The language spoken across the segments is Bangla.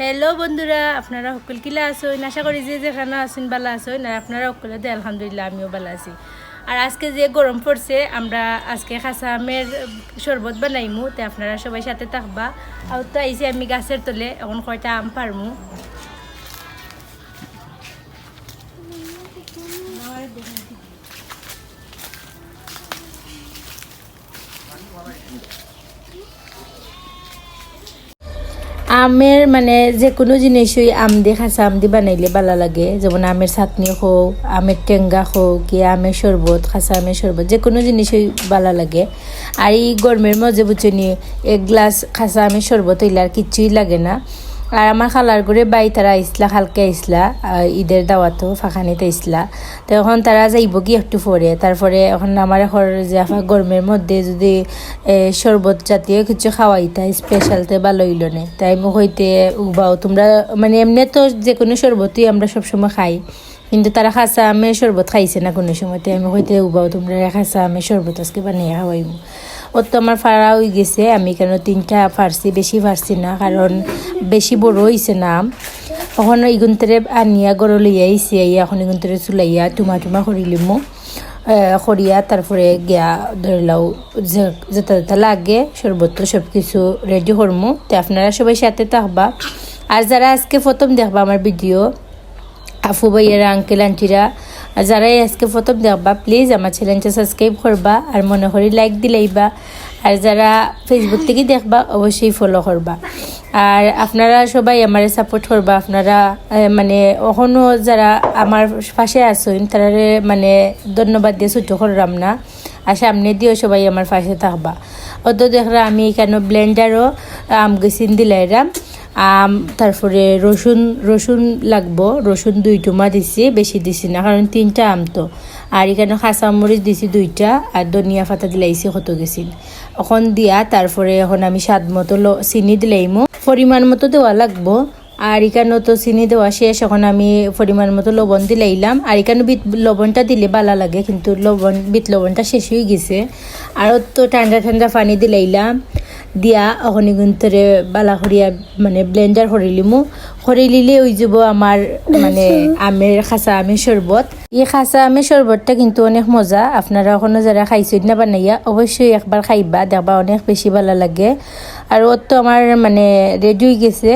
হ্যালো বন্ধুরা। আপনারা সকল কিলা আছেন? আশা করি যে যেখানে আছেন ভালো আছেন, আর আপনারা সকলে দে, আলহামদুলিল্লাহ, আমিও ভালো আছি। আর আজকে যে গরম পড়ছে, আমরা আজকে খাসা আমের শরবত বানাইমু, তো আপনারা সবাই সাথে থাকবা। আর তো আইসি আমি গাছের তলে, এখন কয়টা আম পারমু? আমের মানে যে কোনো জিনিসই আম দিয়ে খাঁচা আম দিয়ে বানাইলে ভালো লাগে। যেমন আমের চাটনি হোক, আমের টেঙ্গা হোক, কি আমের শরবত, খাঁচা আমের শরবত, যে কোনো জিনিসই ভালো লাগে। আর এই গরমের মজে পুচিনি এক গ্লাস খাসা আমের শরবত হইলে আর কিছুই লাগে না। আর আমার খালার ঘরে বাই তারা আইসলা, খালকে আইসলা ঈদের দাওয়াতো ফাঁকানিতে আইসলা। তো এখন তারা যাইব কি একটু পরে। তারপরে এখন আমার এখন যে গরমের মধ্যে যদি শরবত জাতীয় কিছু খাওয়াইতা স্পেশালতে ভালো হইল না। তাই মোক হইতে উবাও, তোমরা মানে এমনি তো যে কোনো শরবতই আমরা সবসময় খাই। কিন্তু তারা খাসা আমের শরবত খাইছে না কোনো সময়তে আমি হইতে উবাও, তোমরা খাসা আমের শরবত আজকে বানিয়ে খাওয়াইব। ওর তো আমার ফাড়া হয়ে গেছে। আমি কেন তিনটা ফারছি বেশি ফারছি না, কারণ বেশি বড় হয়েছে না। এখন ইগুন্তরে আনিয়া গড় লইয়া আইসি আইয়া এখন ইগুন্তরে চুলাইয়া টুমা টুমা করিলিমো খরিয়া তারপরে গিয়া ধরিলাও যে- যেটা যেটা লাগে, সর্বত্র সব কিছু রেডি করমু। তো আপনারা সবাই সাথে থাকবা। আর যারা আজকে প্রথম দেখবা আমার ভিডিও, আফু ভাইয়েরা আঙ্কেল আন্টিরা আর যারাই আজকে প্রথম দেখবা প্লিজ আমার চ্যানেলটা সাবস্ক্রাইব করবা আর মনে করি লাইক দিলাইবা আর যারা ফেসবুক থেকে দেখবা, অবশ্যই ফলো করবা। আর আপনারা সবাই আমার সাপোর্ট করবা। আপনারা মানে এখনও যারা আমার পাশে আছেন তারা মানে ধন্যবাদ দিয়ে ছুটো করলাম না। আর সামনে দিয়েও সবাই আমার পাশে থাকবা। অত দেখরা আমি এখানে ব্লেন্ডারও আম গেছিন দিলাইরাম। আম, তারপরে রসুন রসুন লাগবো। রসুন দুই টুমা দিছি, বেশি দিছি না, কারণ তিনটা আম তো। আর এখানে কাঁচা মরিচ দিছি দুইটা, আর ধনিয়া পাতা দিলাইছি কত গেছিল। এখন দিয়া, তারপরে এখন আমি স্বাদ মতো চিনি দিলাইমো পরিমাণ মতো দেওয়া লাগবো। আর এখানে তো চিনি দেওয়া শেষ, এখন আমি পরিমাণ মতো লবণ দিলাইলাম আর এখানে বিট, লবণটা দিলে ভালো লাগে, কিন্তু লবণ, বিট লবণটা শেষ হয়ে গেছে। আর তো ঠান্ডা ঠান্ডা পানি দিলাইলাম দিয়া অখনি গুন্তরে বালা করিয়া মানে ব্লেন্ডার করে লিমু। করে লিলে ওই যাব আমার মানে আমের খাসা আমের শরবত এই খাসা আমের শরবতটা কিন্তু অনেক মজা। আপনারা এখনও যারা খাইছেন না বানাইয়া অবশ্যই একবার খাইবা দেখবা অনেক বেশি ভালো লাগে। আর ওর তো আমার মানে রেডি হয়ে গেছে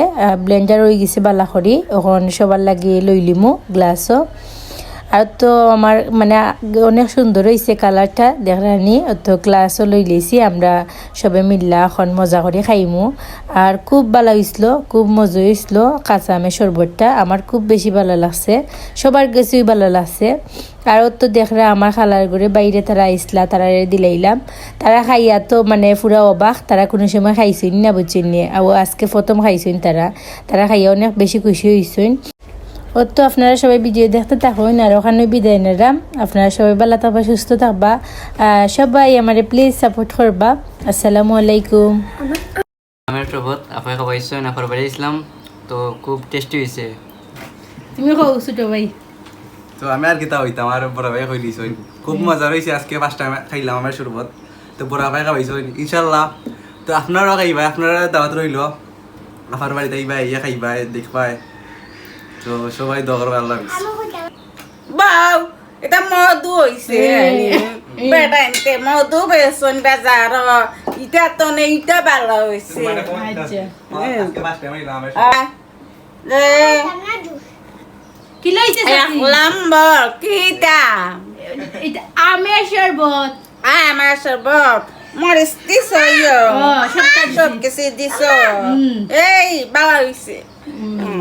ব্লেন্ডার হয়ে গেছে বালা করি এখন সবার লাগে লই লিমু গ্লাসও আর তো আমার মানে অনেক সুন্দর হয়েছে কালারটা, দেখানি তো ক্লাসও লই লেছি আমরা সবে মিল্লা এখন মজা করে খাইমু। আর খুব ভালো হয়েছিল খুব মজা হয়েছিল কাঁচা আমের শরবতটা, আমার খুব বেশি ভালো লাগছে, সবার কাছেই ভালো লাগছে। আর তো দেখরা আমার খালার ঘরে বাইরে তারা আইসলা, তারা দিলাইলাম। তারা খাইয়া তো মানে পুরা অবাক, তারা কোনো সময় খাইছেন না বুঝছেন নিয়ে আজকে প্রথম খাইছেন তারা তারা খাইয়া অনেক বেশি খুশি হয়েছেন ওর তো আপনারা সবাই ভিডিও দেখতে থাকুন আর ওখানে বিদায় নিলাম। আপনারা সবাই ভালো থাকবা সুস্থ থাকবা। সবাই আমারে প্লিজ সাপোর্ট করবা। আসসালামু আলাইকুম। আমের শরবত আপনাকে খাওয়াইছেন আপনার বাড়ি ইসলাম? তো খুব টেস্টি হয়েছে। তুমি কও ছোট ভাই। তো আমি আর কিতা হইতাম আর বড় ভাই কই দিছ। খুব মজা হয়েছে আজকে ফার্স্ট টাইম খাইলাম আমার শরবত তো বড় ভাই খাওয়াইছ ইনশাল্লাহ তো আপনারাও খাইবা আপনারা দাওয়াত রইল। আমার বাড়িতে আইবা ইয়া খাইবা দেখবাই তো সবাই আল্লাহ। হাফিজ। বাউ এটা মধু হইছে মধু বেসন বাজার ইটা তো নেই ইটা ভালো হইছে। আচ্ছা। আহ, এ, কি লইছে এক কিটা এটা আমের শরবত। আমার সর্বত মরিস দিছ। সব কিছু দিছ। এই ভালো হইছে। হুম।